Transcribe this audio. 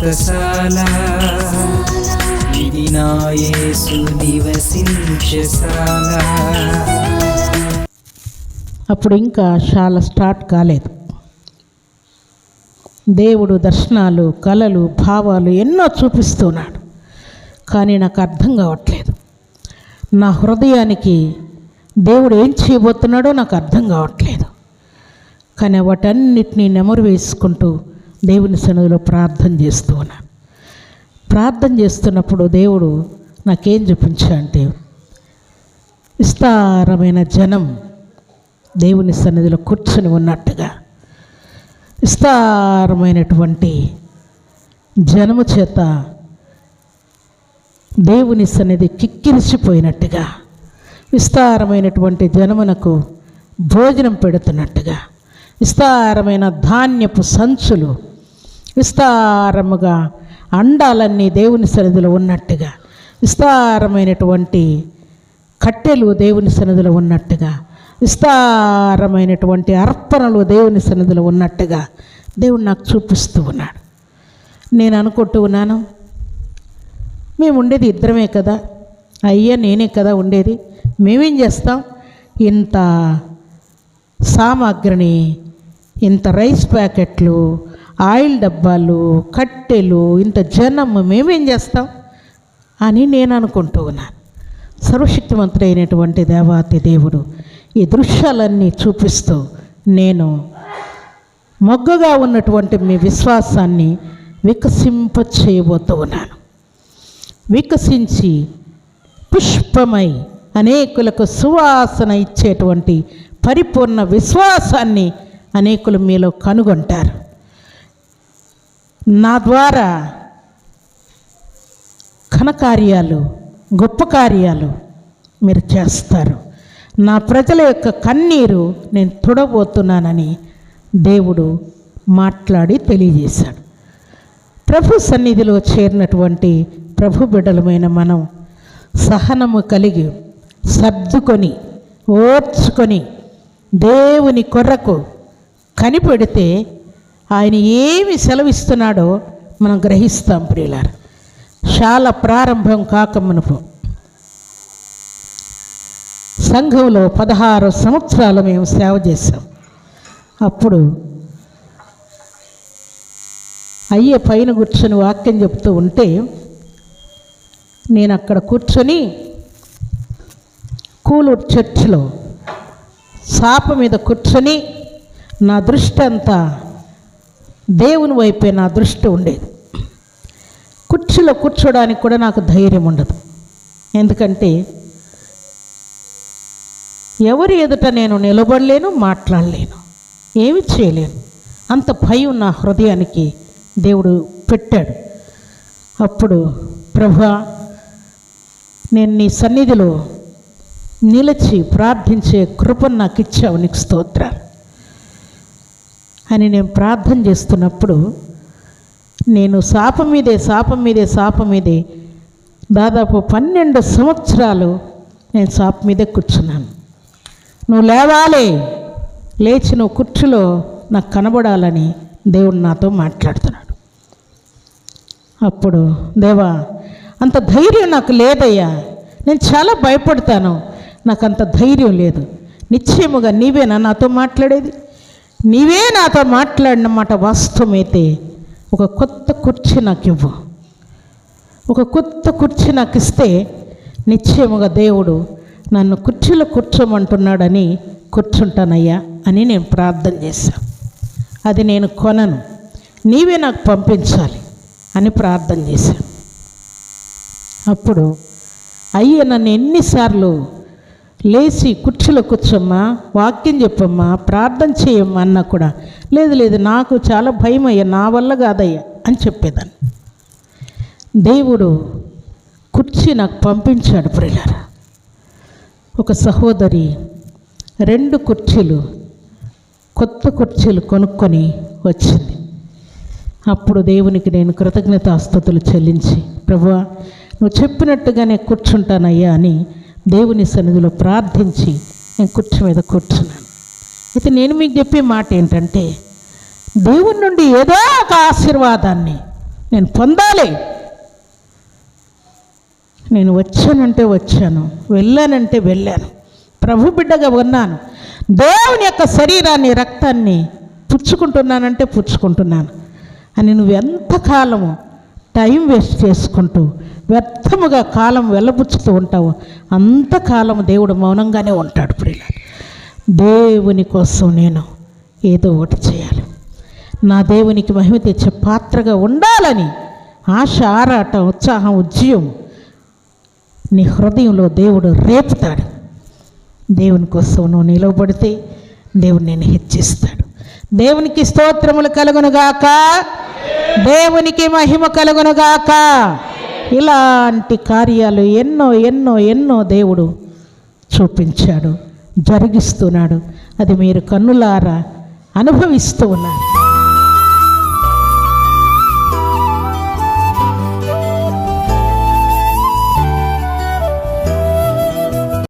వ్రతశాల ఇది నివసించశాల అప్పుడు ఇంకా శాల స్టార్ట్ కాలేదు. దేవుడు దర్శనాలు కళలు భావాలు ఎన్నో చూపిస్తున్నాడు. కానీ నాకు అర్థం కావట్లేదు. నా హృదయానికి దేవుడు ఏం చేయబోతున్నాడో నాకు అర్థం కావట్లేదు. కానీ వాటన్నిటినీ నెమరు వేసుకుంటూ దేవుని సన్నిధిలో ప్రార్థన చేస్తూ ఉన్నాను ప్రార్థన చేస్తున్నప్పుడు దేవుడు నాకేం చూపించా అంటే విస్తారమైన జనం దేవుని సన్నిధిలో కూర్చొని ఉన్నట్టుగా విస్తారమైనటువంటి జనము చేత దేవుని సన్నిధి కిక్కిరిసిపోయినట్టుగా విస్తారమైనటువంటి జనమునకు భోజనం పెడుతున్నట్టుగా విస్తారమైన ధాన్యపు సంచులు విస్తారముగా అండాలన్నీ దేవుని సన్నిధిలో ఉన్నట్టుగా విస్తారమైనటువంటి కట్టెలు దేవుని సన్నిధిలో ఉన్నట్టుగా విస్తారమైనటువంటి అర్పణలు దేవుని సన్నిధిలో ఉన్నట్టుగా దేవుడు నాకు చూపిస్తూ ఉన్నాడు. నేను అనుకుంటూ ఉన్నాను మేము ఉండేది ఇద్దరమే కదా అయ్యా నేనే కదా ఉండేది మేమేం చేస్తాం? ఇంత సామాగ్రిని ఇంత రైస్ ప్యాకెట్లు ఆయిల్ డబ్బాలు కట్టెలు ఇంత జనం మేమేం చేస్తాం అని నేను అనుకుంటూ ఉన్నాను. సర్వశక్తివంతుడైనటువంటి దేవాతి దేవుడు ఈ దృశ్యాలన్నీ చూపిస్తూ నేను మొగ్గగా ఉన్నటువంటి మీ విశ్వాసాన్ని వికసింప చేయబోతూ ఉన్నాను. వికసించి పుష్పమై అనేకులకు సువాసన ఇచ్చేటువంటి పరిపూర్ణ విశ్వాసాన్ని అనేకులు మీలో కనుగొంటారు. నా ద్వారా ఘనకార్యాలు గొప్ప కార్యాలు మీరు చేస్తారు. నా ప్రజల యొక్క కన్నీరు నేను తుడబోతున్నానని దేవుడు మాట్లాడి తెలియజేశాడు. ప్రభు సన్నిధిలో చేరినటువంటి ప్రభు బిడ్డలమైన మనం సహనము కలిగి సర్దుకొని ఓర్చుకొని దేవుని కొరకు కనిపెడితే ఆయన ఏమి సెలవిస్తున్నాడో మనం గ్రహిస్తాం ప్రియులారు. చాలా ప్రారంభం కాక మునుపు. సంఘంలో పదహారు సంవత్సరాలు మేము సేవ చేసాం అప్పుడు అయ్యే పైన కూర్చొని వాక్యం చెప్తూ ఉంటే నేను అక్కడ కూర్చొని కూలూరు చర్చిలో సాప మీద కూర్చొని నా దృష్టి అంతా దేవుని వైపే నా దృష్టి ఉండేది. కుర్చీలో కూర్చోడానికి కూడా నాకు ధైర్యం ఉండదు. ఎందుకంటే ఎవరి ఎదుట నేను నిలబడలేను మాట్లాడలేను ఏమి చేయలేను. అంత భయం నా హృదయానికి దేవుడు పెట్టాడు. అప్పుడు ప్రభా నేను నీ సన్నిధిలో నిలిచి ప్రార్థించే కృపను నాకు ఇచ్చావు నీకు స్తోత్రాలు. అని నేను ప్రార్థన చేస్తున్నప్పుడు నేను శాపం మీదే శాపం మీదే శాపం మీదే దాదాపు పన్నెండు సంవత్సరాలు నేను శాపం మీదే కూర్చున్నాను. నువ్వు లేవాలి లేచి నువ్వు కుర్చీలో నాకు కనబడాలని దేవుడు నాతో మాట్లాడుతున్నాడు. అప్పుడు దేవా అంత ధైర్యం నాకు లేదయ్యా. నేను చాలా భయపడతాను. నాకు అంత ధైర్యం లేదు. నిశ్చయముగా నీవేనా నాతో మాట్లాడేది? నీవే నాతో మాట్లాడినమాట వాస్తవమైతే ఒక కొత్త కుర్చీ నాకు ఇవ్వు. ఒక కొత్త కుర్చీ నాకు ఇస్తే నిశ్చయముగా దేవుడు నన్ను కుర్చీలో కూర్చోమంటున్నాడని కూర్చుంటానయ్యా అని నేను ప్రార్థన చేశాను అది నేను కొనను. నీవే నాకు పంపించాలి అని ప్రార్థన చేశాను అప్పుడు అయ్య నన్ను ఎన్నిసార్లు లేచి కుర్చీలో కూర్చోమ్మా వాక్యం చెప్పమ్మా ప్రార్థన చేయమ్మా అన్నా కూడా లేదు లేదు నాకు చాలా భయం అయ్యా నా వల్ల కాదయ్యా అని చెప్పేదాన్ని. దేవుడు కుర్చీ నాకు పంపించాడు ప్రియులారా. ఒక సహోదరి రెండు కుర్చీలు కొత్త కుర్చీలు కొనుక్కొని వచ్చింది. అప్పుడు దేవునికి నేను కృతజ్ఞతాస్తుతులు చెల్లించి ప్రభు నువ్వు చెప్పినట్టుగానే కూర్చుంటానయ్యా అని దేవుని సన్నిధిలో ప్రార్థించి నేను కుర్చీ మీద కూర్చున్నాను. అయితే నేను మీకు చెప్పే మాట ఏంటంటే దేవుని నుండి ఏదో ఒక ఆశీర్వాదాన్ని నేను పొందాలి. నేను వచ్చానంటే వచ్చాను వెళ్ళానంటే వెళ్ళాను ప్రభు బిడ్డగా ఉన్నాను దేవుని యొక్క శరీరాన్ని రక్తాన్ని పుచ్చుకుంటున్నానంటే పుచ్చుకుంటున్నాను అని నువ్వు ఎంతకాలము టైం వేస్ట్ చేసుకుంటూ వ్యర్థముగా కాలం వెళ్ళబుచ్చుతూ ఉంటావు. అంతకాలం దేవుడు మౌనంగానే ఉంటాడు ప్రియుల దేవుని కోసం నేను ఏదో ఒకటి చేయాలి. నా దేవునికి మహిమ తెచ్చే పాత్రగా ఉండాలని ఆశ ఆరాటం ఉత్సాహం ఉద్యమం నీ హృదయంలో దేవుడు రేపుతాడు. దేవుని కోసం నువ్వు నిలవబడితే దేవుడు నేను హెచ్చిస్తాడు. దేవునికి స్తోత్రములు కలుగునుగాక. దేవునికి మహిమ కలుగునుగాక. ఇలాంటి కార్యాలు ఎన్నో ఎన్నో ఎన్నో దేవుడు చూపించాడు జరిగిస్తున్నాడు. అది మీరు కన్నులారా అనుభవిస్తూ ఉన్నారు.